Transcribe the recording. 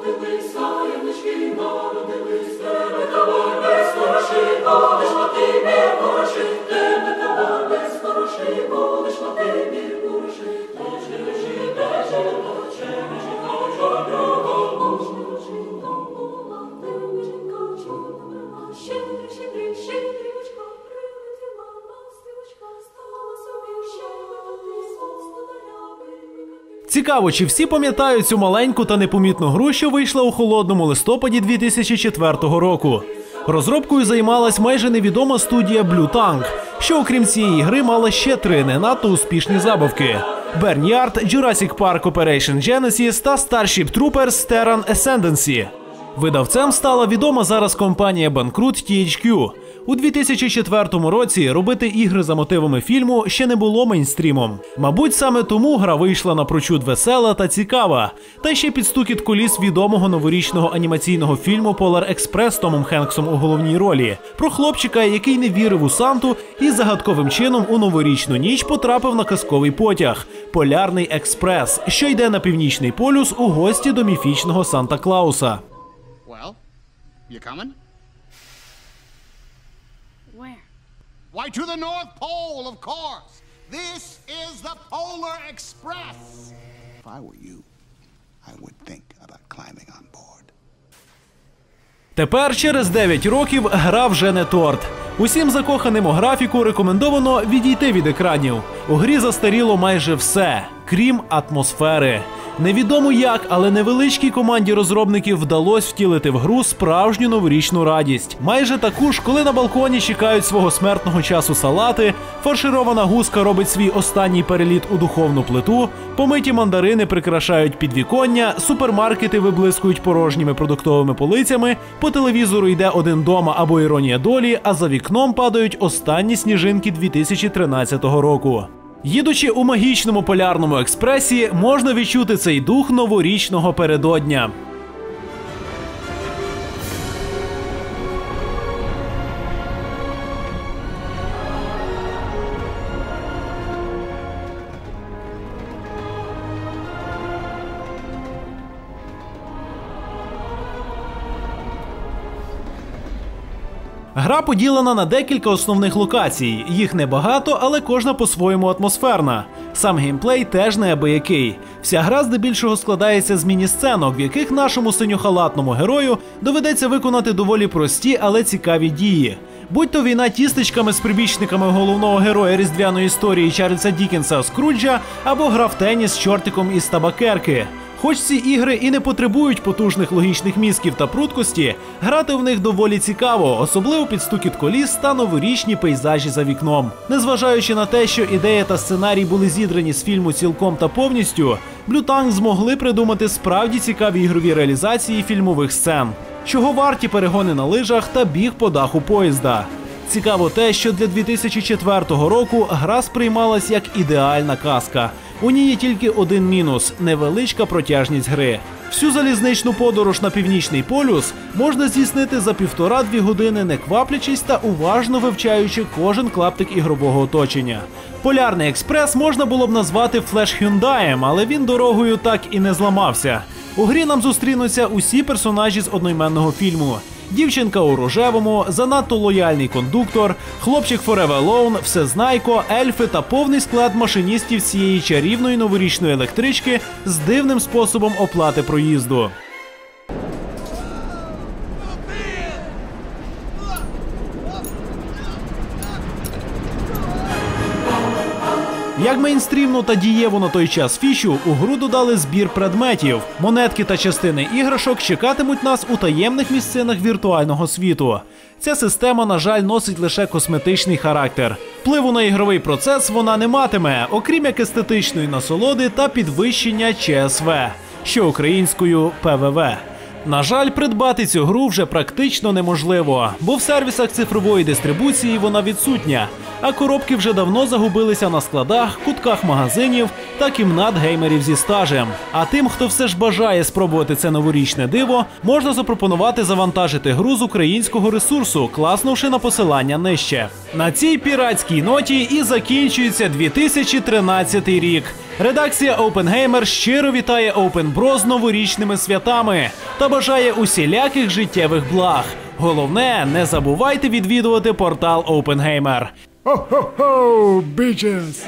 Народились, саєнички, народились, тебе давай. Цікаво, чи всі пам'ятають цю маленьку та непомітну гру, що вийшла у холодному листопаді 2004 року. Розробкою займалась майже невідома студія Blue Tank, що окрім цієї гри мала ще три не надто успішні забавки: Bernyard, Jurassic Park Operation Genesis та Starship Troopers Terran Ascendancy. Видавцем стала відома зараз компанія Банкрут THQ. У 2004 році робити ігри за мотивами фільму ще не було мейнстрімом. Мабуть, саме тому гра вийшла напрочуд весела та цікава. Та ще під стукіт коліс відомого новорічного анімаційного фільму Express з Томом Хенксом у головній ролі про хлопчика, який не вірив у Санту і загадковим чином у новорічну ніч потрапив на казковий потяг Полярний експрес, що йде на північний полюс у гості до міфічного Санта Клауса. Well, you coming? Where? Why, to the North Pole, of course. This is the Polar Express. If I were you, I would think about climbing on board. Тепер через 9 років гра вже не торт. Усім закоханим у графіку рекомендовано відійти від екранів. У грі застаріло майже все, крім атмосфери. Невідомо як, але невеличкій команді розробників вдалося втілити в гру справжню новорічну радість. Майже таку ж, коли на балконі чекають свого смертного часу салати, фарширована гуска робить свій останній переліт у духовну плиту, помиті мандарини прикрашають підвіконня, супермаркети виблискують порожніми продуктовими полицями, по телевізору йде один дома або іронія долі, а за вікном падають останні сніжинки 2013 року. Їдучи у магічному полярному експресі, можна відчути цей дух новорічного передодня. Гра поділена на декілька основних локацій. Їх небагато, але кожна по-своєму атмосферна. Сам геймплей теж неабиякий. Вся гра здебільшого складається з міні-сценок, в яких нашому синьохалатному герою доведеться виконати доволі прості, але цікаві дії. Будь то війна тістечками з прибічниками головного героя різдвяної історії Чарльза Дікенса Скруджа або гра в теніс з чортиком із табакерки. Хоч ці ігри і не потребують потужних логічних мізків та пруткості, грати в них доволі цікаво, особливо під стукіт коліс та новорічні пейзажі за вікном. Незважаючи на те, що ідея та сценарій були зідрані з фільму цілком та повністю, Tank змогли придумати справді цікаві ігрові реалізації фільмових сцен, чого варті перегони на лижах та біг по даху поїзда. Цікаво те, що для 2004 року гра сприймалась як ідеальна казка. У ній є тільки один мінус невеличка протяжність гри. Всю залізничну подорож на північний полюс можна здійснити за півтора-дві години, не кваплячись та уважно вивчаючи кожен клаптик ігрового оточення. Полярний експрес можна було б назвати флеш Hyundai, але він дорогою так і не зламався. У грі нам зустрінуться усі персонажі з одноіменного фільму. Дівчинка у рожевому, занадто лояльний кондуктор, хлопчик Forever Alone, всезнайко, ельфи та повний склад машиністів цієї чарівної новорічної електрички з дивним способом оплати проїзду. Як мейнстрімну та дієву на той час фішу, у гру додали збір предметів. Монетки та частини іграшок чекатимуть нас у таємних місцинах віртуального світу. Ця система, на жаль, носить лише косметичний характер. Впливу на ігровий процес вона не матиме, окрім як естетичної насолоди та підвищення ЧСВ, що українською ПВВ. На жаль, придбати цю гру вже практично неможливо, бо в сервісах цифрової дистрибуції вона відсутня, а коробки вже давно загубилися на складах, кутках магазинів та кімнат геймерів зі стажем. А тим, хто все ж бажає спробувати це новорічне диво, можна запропонувати завантажити гру з українського ресурсу, класнувши на посилання нижче. На цій піратській ноті і закінчується 2013 рік. Редакція OpenGamer щиро вітає OpenBro з новорічними святами та бажає усіляких життєвих благ. Головне, не забувайте відвідувати портал OpenGamer. Хо-хо-хо, bitches!